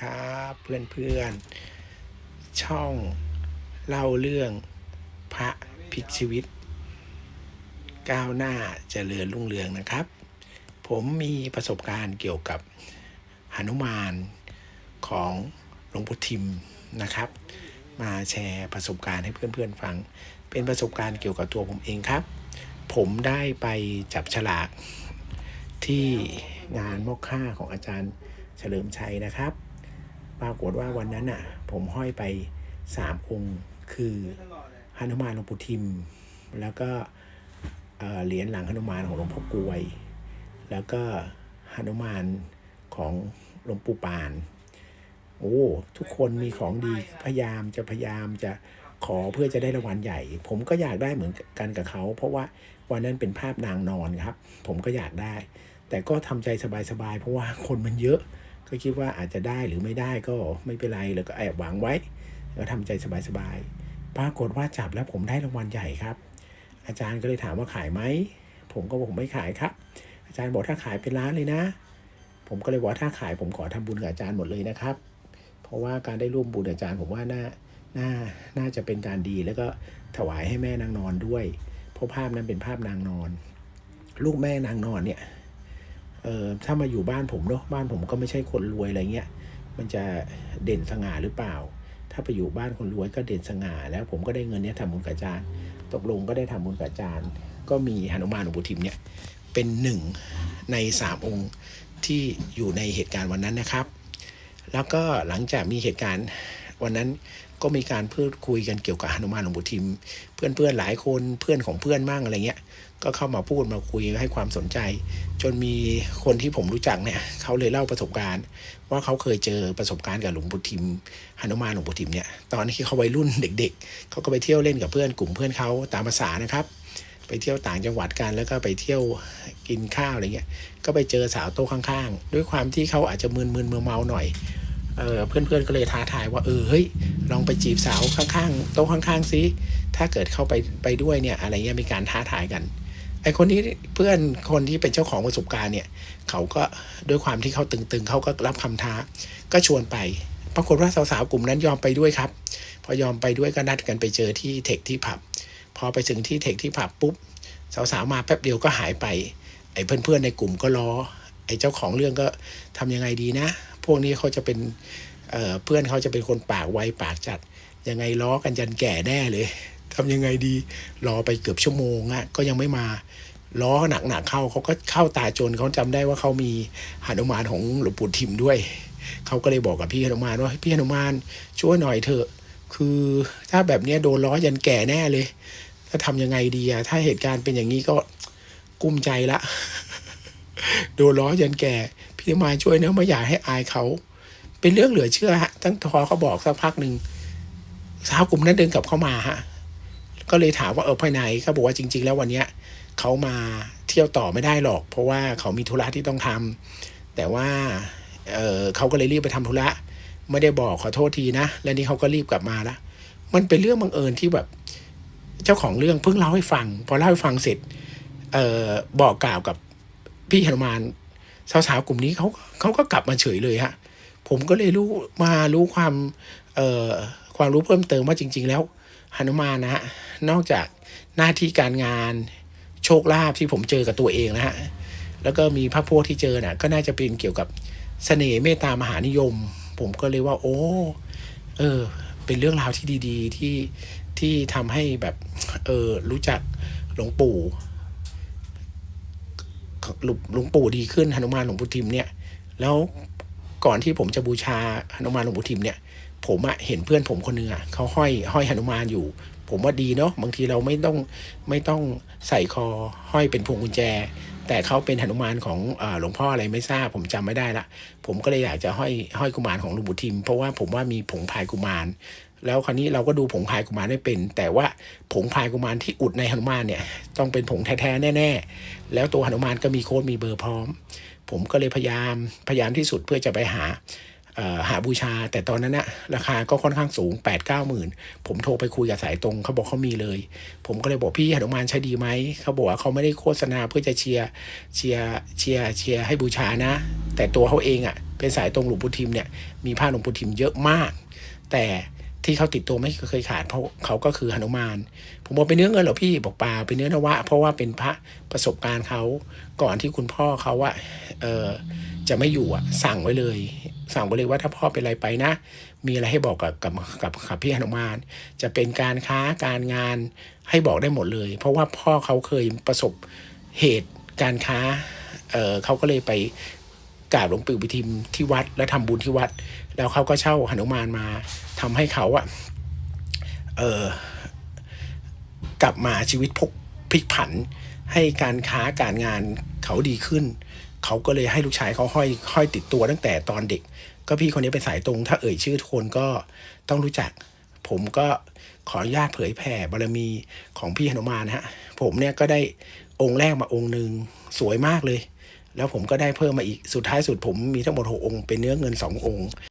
ครับเพื่อนๆ ช่องเล่าเรื่องพระพิชีวิต ก้าวหน้าเจริญรุ่งเรืองนะครับ ผมมีประสบการณ์เกี่ยวกับหนุมานของหลวงปู่ทิมนะครับ มาแชร์ประสบการณ์ให้เพื่อนๆฟัง เป็นประสบการณ์เกี่ยวกับตัวผมเองครับ ผมได้ไปจับฉลากที่งานมอกค่าของอาจารย์เฉลิมชัยนะครับ ปรากฏว่าวันนั้นอะ ผมห้อยไปสามองค์ คือหนุมานหลวงปู่ทิม แล้วก็เหรียญหลังหนุมานของหลวงพ่อกวย แล้วก็หนุมานของหลวงปู่ปาน โอ้ ทุกคนมีของดีพยายามจะพยายามจะขอเพื่อจะได้รางวัลใหญ่ ผมก็อยากได้เหมือนกันกับเขา เพราะว่าวันนั้นเป็นภาพนางนอนครับ ผมก็อยากได้ แต่ก็ทำใจสบายๆ เพราะว่าคนมันเยอะ ก็คิดว่าอาจจะได้หรือไม่ได้ก็ไม่เป็นไรแล้วก็แอบหวังไว้ก็ทำใจสบายๆปรากฏว่าจับแล้วผมได้รางวัลใหญ่ครับ อาจารย์ก็เลยถามว่าขายไหมผมก็บอกผมไม่ขายครับ อาจารย์บอกถ้าขายเป็นล้านเลยนะ ผมก็เลยบอกว่าถ้าขายผมขอทำบุญกับอาจารย์หมดเลยนะครับ เพราะว่าการได้ร่วมบุญกับอาจารย์ผมว่าน่าน่าน่าจะเป็นการดีแล้วก็ถวายให้แม่นางนอนด้วย เพราะภาพนั้นเป็นภาพนางนอน ลูกแม่นางนอนเนี่ย เออถ้ามาอยู่บ้านผมเนาะบ้านผมก็ไม่ใช่คนรวยอะไรเงี้ยมันจะเด่นสง่าหรือเปล่า ถ้าไปอยู่บ้านคนรวยก็เด่นสง่า แล้วผมก็ได้เงินเนี้ยทำบุญกับอาจารย์ ตกลงก็ได้ทำบุญกับอาจารย์ ก็มีหนุมานหลวงปู่ทิมเนี่ยเป็นหนึ่งในสามองค์ที่อยู่ในเหตุการณ์วันนั้นนะครับ แล้วก็หลังจากมีเหตุการณ์ วันนั้นก็มีการพูดคุยกันเกี่ยวกับหนุมานหลวงปู่ทิม เพื่อนๆหลายคนเพื่อนของเพื่อนมั่งอะไรเงี้ย ก็เข้ามาพูดมาคุยให้ความสนใจ จนมีคนที่ผมรู้จักเนี่ยเขาเลยเล่าประสบการณ์ ว่าเขาเคยเจอประสบการณ์กับหลวงปู่ทิมหนุมานหลวงปู่ทิมเนี่ยตอนที่เขาวัยรุ่นเด็ก ๆเขาก็ไปเที่ยวเล่นกับเพื่อนกลุ่มเพื่อนเขาตามภาษานะครับไปเที่ยวต่างจังหวัดกันแล้วก็ไปเที่ยวกินข้าวอะไรเงี้ย ก็ไปเจอสาวโต๊ะข้างๆ ด้วยความที่เขาอาจจะมึนๆเมาๆหน่อย เออเพื่อนๆก็เลยท้าทายว่าเออเฮ้ยลองไปจีบสาวข้างๆโต๊ะข้างๆซิถ้าเกิดเข้าไปไปด้วยเนี่ยอะไรเงี้ยมีการท้าทายกันไอคนนี้เพื่อนคนที่เป็นเจ้าของประสบการณ์เนี่ยเขาก็ด้วยความที่เขาตึงๆเขาก็รับคำท้า ก็ชวนไป ปรากฏว่าสาวๆกลุ่มนั้นยอมไปด้วยครับ พอยอมไปด้วยก็นัดกันไปเจอที่เทคที่ผับ พอไปถึงที่เทคที่ผับปุ๊บสาวๆมาแป๊บเดียวก็หายไปไอ้เพื่อนๆในกลุ่มก็รอไอ้เจ้าของเรื่องก็ทำยังไงดีนะ พวกนี้เขาจะเป็นเเพื่อนเขาจะเป็นคนปากไวปากจัด ยังไงล้อกันยันแก่แน่เลยทำยังไงดีรอไปเกือบชั่วโมงอะก็ยังไม่มาล้อหนักๆเข้าเขาก็เข้าตาจนเขาจำได้ว่าเขามีหนุมานของหลวงปู่ทิมด้วยเขาก็เลยบอกกับพี่หนุมานว่าพี่หนุมานช่วยหน่อยเถอะ คือถ้าแบบนี้โดนล้อยันแก่แน่เลย ถ้าทำยังไงดีอะถ้าเหตุการณ์เป็นอย่างนี้ก็กุ้มใจละ ดนล้อยันแก่ พี่มานช่วยเนะไม่อยากให้อายเขา เป็นเรื่องเหลือเชื่อฮะตั้งทอเขาบอกสักพักหนึ่งสาวกลุ่มนั้นเดินกลับเข้ามาฮะก็เลยถามว่าเออภายในเขาบอกว่าจริง ๆ แล้ววันเนี้ยเขามาเที่ยวต่อไม่ได้หรอก เพราะว่าเขามีธุระที่ต้องทำแต่ว่าเออเขาก็เลยรีบไปทำธุระไม่ได้บอกขอโทษทีนะ แล้วนี่เขาก็รีบกลับมาละมันเป็นเรื่องบังเอิญที่แบบ เจ้าของเรื่องเพิ่งเล่าให้ฟัง พอเล่าให้ฟังเสร็จเออบอกกล่าวกับ พี่หนุมานสาวๆกลุ่มนี้เขาเขาก็กลับมาเฉยเลยฮะผมก็เลยรู้มารู้ความเอ่อความรู้เพิ่มเติมว่าจริง ๆ แล้วหนุมานนะฮะนอกจากหน้าที่การงานโชคลาภที่ผมเจอกับตัวเองนะฮะแล้วก็มีพระพธิที่เจอน่ะก็น่าจะเป็นเกี่ยวกับเสน่ห์เมตตามหานิยม ผมก็เลยว่า โอ้เออ เป็นเรื่องราวที่ดี ๆ ที่ที่ทำให้แบบเออรู้จักหลวงปู่ หลวงหลวงปู่ดีขึ้นหนุมานหลวงปู่ทิมเนี่ย แล้วก่อนที่ผมจะบูชาหนุมานหลวงปู่ทิมเนี่ย ผมอะเห็นเพื่อนผมคนหนึงอะเขาห้อยห้อยหนุมานอยู่ ผมว่าดีเนาะบางทีเราไม่ต้องไม่ต้องใส่คอห้อยเป็นพวงกุญแจ แต่เขาเป็นหนุมานของหลวงพ่ออะไรไม่ทราบผมจำไม่ได้ละผมก็เลยอยากจะห้อยห้อยกุมารของหลวงปู่ทิม เพราะว่าผมว่ามีผงพายกุมาร แล้วคราวนี้เราก็ดูผงพายกุมารไม่เป็น แต่ว่าผงพายกุมารที่อุดในหนุมานเนี่ยต้องเป็นผงแท้ๆแน่ ๆ แล้วตัวหนุมานก็มีโค้ดมีเบอร์พร้อม ผมก็เลยพยายามพยายามที่สุดเพื่อจะไปหา หาบูชา แต่ตอนนั้นนะราคาก็ค่อนข้างสูง8ปดเก้าหมื่นผมโทรไปคุยกับสายตรงเขาบอกเขามีเลย ผมก็เลยบอกพี่หนุมานใช้ดีไหม เขาบอกว่าเขาไม่ได้โฆษณาเพื่อจะเชียร์เชียร์เชียร์เชียร์ให้บูชานะ แต่ตัวเขาเองอะ่ะเป็นสายตรงหลวงปู่ทิมเนี่ยมีผ้าหลวงปู่ทิมเยอะมาก แต่ที่เขาติดตัวไม่เคยขาดเพราะเขาก็คือหนุมาน ผมบอกเป็นเนื้อเงินเหรอพี่บอกเปล่าเป็นเนื้อนวะ เพราะว่าเป็นพระประสบการณ์เขาก่อนที่คุณพ่อเขาอะเออ จะไม่อยู่อะ สั่งไว้เลย สั่งไว้เลยว่าถ้าพ่อเป็นอะไรไปนะ มีอะไรให้บอกกับกับกับกับพี่หนุมาน จะเป็นการค้าการงานให้บอกได้หมดเลย เพราะว่าพ่อเขาเคยประสบเหตุการค้าเออเขาก็เลยไปกราบหลวงปู่ปิทิมที่วัด และทำบุญที่วัด แล้วเขาก็เช่าหนุมานมาทำให้เขาอะเออกลับมาชีวิตพกพลิกผันให้การค้าการงานเขาดีขึ้น เขาก็เลยให้ลูกชายเขาห้อยห้อยติดตัวตั้งแต่ตอนเด็ก ก็พี่คนนี้เป็นสายตรง ถ้าเอ่ยชื่อทุกคนก็ต้องรู้จัก ผมก็ขออนุญาตเผยแผ่บารมีของพี่หนุมานนะฮะ ผมเนี่ยก็ได้องค์แรกมาองค์หนึ่งสวยมากเลย แล้วผมก็ได้เพิ่มมาอีกสุดท้ายสุดผมมีทั้งหมดหกองค์เป็นเนื้อเงินสององค์